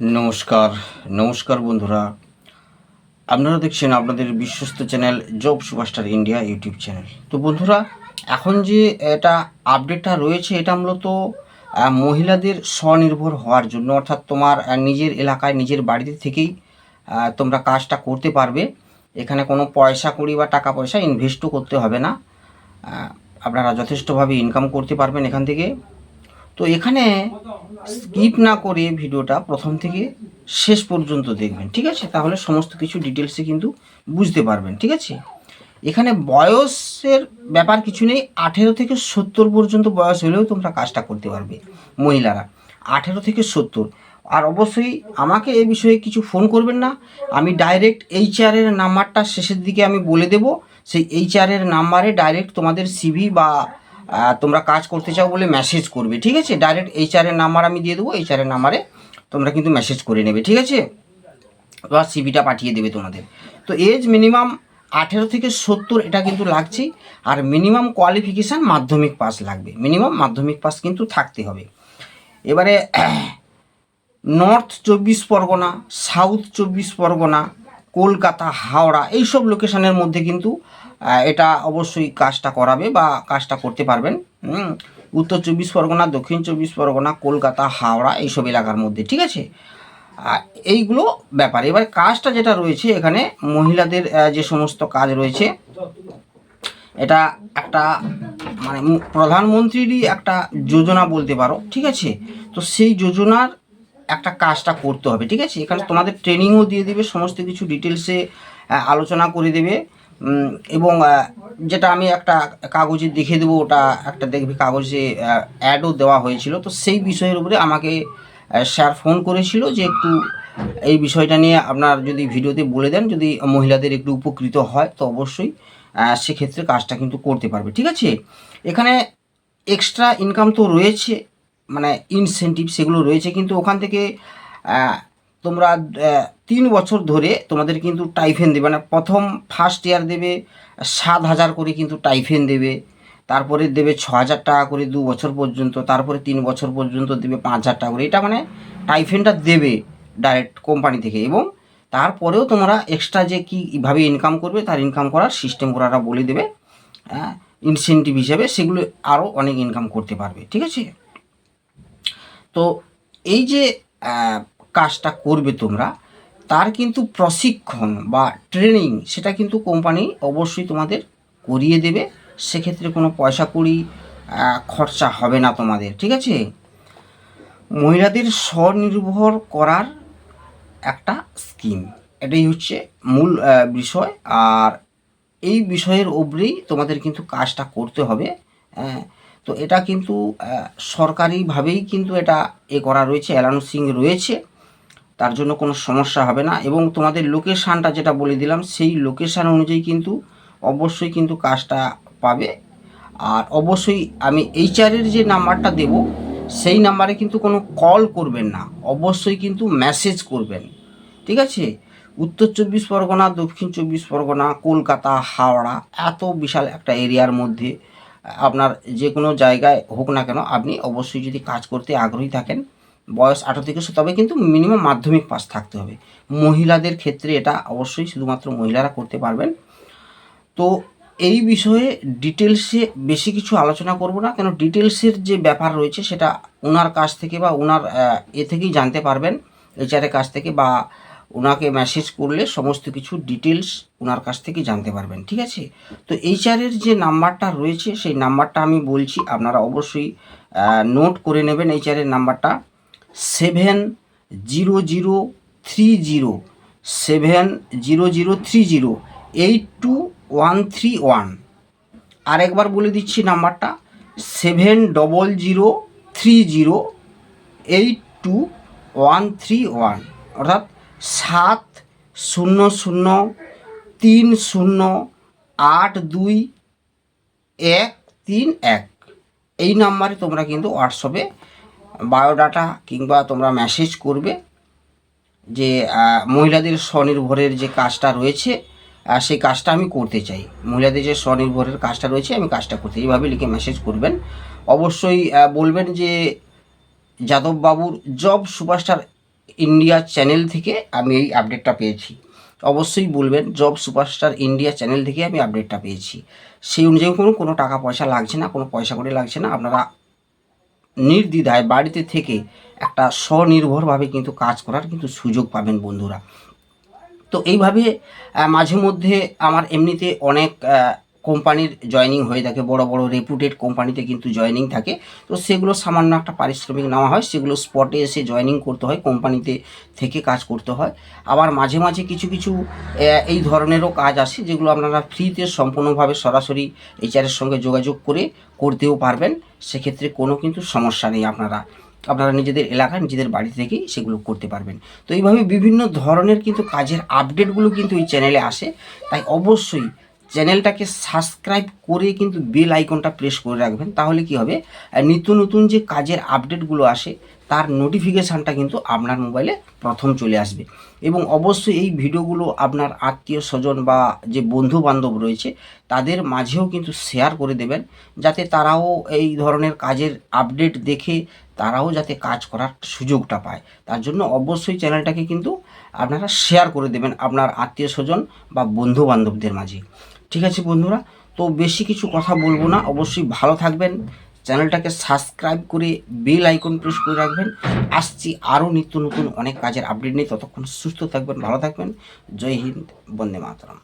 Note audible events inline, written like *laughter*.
নমস্কার নমস্কার বন্ধুরা। আপনারা দেখছেন আপনাদের বিশ্বস্ত channel job superstar India YouTube channel. তো বন্ধুরা, এখন যে এটা আপডেটটা রয়েছে, এটা মূলত মহিলাদের স্বনির্ভর হওয়ার জন্য, অর্থাৎ তোমার নিজের এলাকায়, নিজের বাড়িতে থেকেই তোমরা কাজটা করতে পারবে। এখানে কোনো পয়সা কড়ি বা টাকা পয়সা ইনভেস্টও করতে হবে না। আপনারা যথেষ্টভাবে ইনকাম করতে পারবেন এখান থেকে। তো এখানে স্কিপ না করে ভিডিওটা প্রথম থেকে শেষ পর্যন্ত দেখবেন, ঠিক আছে? তাহলে সমস্ত কিছু ডিটেলসে কিন্তু বুঝতে পারবেন, ঠিক আছে? এখানে বয়সের ব্যাপার কিছু নেই, আঠেরো থেকে সত্তর পর্যন্ত বয়স হলেও তোমরা কাজটা করতে পারবে, মহিলারা। আঠেরো থেকে সত্তর। আর অবশ্যই আমাকে এ বিষয়ে কিছু ফোন করবেন না। আমি ডাইরেক্ট এইচআরের নাম্বারটা শেষের দিকে আমি বলে দেব। সেই এইচআরের নাম্বারে ডাইরেক্ট তোমাদের সিভি বা তোমরা কাজ করতে চাও বলে মেসেজ করবে, ঠিক আছে? ডাইরেক্ট এইচআরের নাম্বার আমি দিয়ে দেবো এইচআরের নাম্বারে তোমরা কিন্তু মেসেজ করে নেবে, ঠিক আছে? বা সিভিটা পাঠিয়ে দেবে তোমাদের। তো এজ মিনিমাম আঠেরো থেকে সত্তর এটা কিন্তু লাগছে, আর মিনিমাম কোয়ালিফিকেশান মাধ্যমিক পাস লাগবে। মিনিমাম মাধ্যমিক পাস কিন্তু থাকতে হবে। এবারে *clears throat* নর্থ চব্বিশ পরগনা সাউথ চব্বিশ পরগনা কলকাতা, হাওড়া এইসব লোকেশনের মধ্যে কিন্তু এটা অবশ্যই কাজটা করাবে বা কাজটা করতে পারবেন। উত্তর চব্বিশ পরগনা, দক্ষিণ চব্বিশ পরগনা, কলকাতা, হাওড়া এইসব এলাকার মধ্যে, ঠিক আছে? এইগুলো ব্যাপার। এবার কাজটা যেটা রয়েছে এখানে, মহিলাদের যে সমস্ত কাজ রয়েছে, এটা একটা মানে প্রধানমন্ত্রীরই একটা যোজনা বলতে পারো, ঠিক আছে? তো সেই যোজনার একটা কাজটা করতে হবে ঠিক আছে? এখানে তোমাদের ট্রেনিংও দিয়ে দেবে সমস্ত কিছু ডিটেলসে আলোচনা করে দেবে। এবং যেটা আমি একটা কাগজে দেখে দেবো ওটা একটা দেখবে কাগজে অ্যাডও দেওয়া হয়েছিল। তো সেই বিষয়ের উপরে আমাকে স্যার ফোন করেছিল যে একটু এই বিষয়টা নিয়ে আপনার যদি ভিডিওতে বলে দেন যদি মহিলাদের একটু উপকৃত হয় তো অবশ্যই সেক্ষেত্রে কাজটা কিন্তু করতে পারবে ঠিক আছে? এখানে এক্সট্রা ইনকাম তো রয়েছে। মানে ইনসেন্টিভ সেগুলো রয়েছে। কিন্তু ওখান থেকে তোমরা তিন বছর ধরে তোমাদের কিন্তু টাইফেন দেবে। মানে প্রথম ফার্স্ট ইয়ার দেবে, সাত হাজার করে কিন্তু টাইফেন দেবে। তারপরে দেবে ছ হাজার টাকা করে দু বছর পর্যন্ত। তারপরে তিন বছর পর্যন্ত দেবে পাঁচ হাজার টাকা করে। এটা মানে টাইফেনটা দেবে ডাইরেক্ট কোম্পানি থেকে। এবং তারপরেও তোমরা এক্সট্রা যে কীভাবে ইনকাম করবে, তার ইনকাম করার সিস্টেম ওরা বলে দেবে। হ্যাঁ ইনসেন্টিভ হিসেবে সেগুলো আরও অনেক ইনকাম করতে পারবে। ঠিক আছে? তো এই যে কাজটা করবে তোমরা তার কিন্তু প্রশিক্ষণ বা ট্রেনিং সেটা কিন্তু কোম্পানি অবশ্যই তোমাদের করিয়ে দেবে। সেক্ষেত্রে কোনো পয়সা কড়ি খরচা হবে না তোমাদের ঠিক আছে? মহিলাদের স্বনির্ভর করার একটা স্কিম এটাই হচ্ছে মূল বিষয়। আর এই বিষয়ের ওপরেই তোমাদের কিন্তু কাজটা করতে হবে হ্যাঁ, তো এটা কিন্তু সরকারিভাবেই কিন্তু এটা এ করা রয়েছে অ্যানাউন্সিং রয়েছে, তার জন্য কোনো সমস্যা হবে না। এবং তোমাদের লোকেশানটা যেটা বলে দিলাম, সেই লোকেশান অনুযায়ী কিন্তু অবশ্যই কিন্তু কাজটা পাবে। আর অবশ্যই আমি এইচআরের যে নাম্বারটা দেব, সেই নাম্বারে কিন্তু কোনো কল করবেন না। অবশ্যই কিন্তু মেসেজ করবেন। ঠিক আছে? উত্তর চব্বিশ পরগনা, দক্ষিণ চব্বিশ পরগনা, কলকাতা, হাওড়া, এত বিশাল একটা এরিয়ার মধ্যে আপনার যে কোনো জায়গায় হোক না কেন, আপনি অবশ্যই যদি কাজ করতে আগ্রহী থাকেন, বয়স আঠারো থেকে তবে কিন্তু মিনিমাম মাধ্যমিক পাস থাকতে হবে। মহিলাদের ক্ষেত্রে এটা অবশ্যই শুধুমাত্র মহিলারা করতে পারবেন। তো এই বিষয়ে ডিটেলসে বেশি কিছু আলোচনা করব না, কেন ডিটেলসের যে ব্যাপার রয়েছে সেটা ওনার কাছ থেকে বা ওনার এ থেকেই জানতে পারবেন এইচআরের কাছ থেকে বা ওনাকে মেসেজ করলে সমস্ত কিছু ডিটেলস ওনার কাছ থেকে জানতে পারবেন, ঠিক আছে? তো এইচআরের যে নাম্বারটা রয়েছে, সেই নাম্বারটা আমি বলছি, আপনারা অবশ্যই নোট করে নেবেন এইচআরের নাম্বারটা seven zero zero three zero seven zero zero three zero eight two one three one আরেকবার বলে দিচ্ছি নাম্বারটা seven double zero three zero eight two one three one অর্থাৎ সাত শূন্য শূন্য তিন শূন্য আট দুই এক তিন এক। এই নাম্বারে তোমরা কিন্তু হোয়াটসঅ্যাপে বায়োডাটা কিংবা তোমরা মেসেজ করবে যে মহিলাদের স্বনির্ভরের যে কাজটা রয়েছে সেই কাজটা আমি করতে চাই। মহিলাদের যে স্বনির্ভরের কাজটা রয়েছে, আমি কাজটা করতে এইভাবে লিখে মেসেজ করবেন। অবশ্যই বলবেন যে, যাদববাবুর জব সুপারস্টার ইন্ডিয়া চ্যানেল থেকে আমি এই আপডেটটা পেয়েছি। অবশ্যই বলবেন জব সুপারস্টার ইন্ডিয়া চ্যানেল থেকে আমি আপডেটটা পেয়েছি। সেই অনুযায়ী কোনো কোনো টাকা পয়সা লাগছে না, কোনো পয়সা করে লাগছে না। আপনারা নির্দ্বিধায় বাড়িতে থেকে একটা স্বনির্ভরভাবে কিন্তু কাজ করার কিন্তু সুযোগ পাবেন বন্ধুরা। তো এইভাবে মাঝে মধ্যে আমার এমনিতে অনেক কোম্পানির জয়নিং হয়ে থাকে, বড় বড় রেপুটেড কোম্পানিতে কিন্তু জয়নিং থাকে। তো সেগুলো সামান্য একটা পারিশ্রমিক নেওয়া হয়, সেগুলো স্পটে এসে জয়নিং করতে হয়, কোম্পানিতে থেকে কাজ করতে হয়। আবার মাঝে মাঝে কিছু কিছু এই ধরনেরও কাজ আসে, যেগুলো আপনারা ফ্রিতে সম্পূর্ণভাবে সরাসরি এইচআরের সঙ্গে যোগাযোগ করে করতেও পারবেন। সেক্ষেত্রে কোনো কিন্তু সমস্যা নেই আপনারা আপনারা নিজেদের এলাকায় নিজেদের বাড়ি থেকেই সেগুলো করতে পারবেন। তো এইভাবে বিভিন্ন ধরনের কিন্তু কাজের আপডেটগুলো কিন্তু এই চ্যানেলে আসে। তাই অবশ্যই চ্যানেলটাকে সাবস্ক্রাইব করে কিন্তু বেল আইকনটা প্রেস করে রাখবেন, তাহলে কি হবে? নিত্য নতুন যে কাজের আপডেটগুলো আসে তার নোটিফিকেশানটা কিন্তু আপনার মোবাইলে প্রথম চলে আসবে। এবং অবশ্যই এই ভিডিওগুলো আপনার আত্মীয় স্বজন বা যে বন্ধু বান্ধব রয়েছে, তাদের মাঝেও কিন্তু শেয়ার করে দেবেন, যাতে তারাও এই ধরনের কাজের আপডেট দেখে তারাও যাতে কাজ করার সুযোগটা পায়। তার জন্য অবশ্যই চ্যানেলটাকে কিন্তু আপনারা শেয়ার করে দেবেন আপনার আত্মীয় স্বজন বা বন্ধু বান্ধবদের মাঝে। ঠিক আছে বন্ধুরা, তো বেশি কিছু কথা বলব না, অবশ্যই ভালো থাকবেন। চ্যানেলটাকে সাবস্ক্রাইব করে বেল আইকন প্রেস করে রাখবেন। আসছি আরও নিত্য নতুন অনেক কাজের আপডেট নিয়ে। ততক্ষণ সুস্থ থাকবেন, ভালো থাকবেন। জয় হিন্দ, বন্দে মাতরম।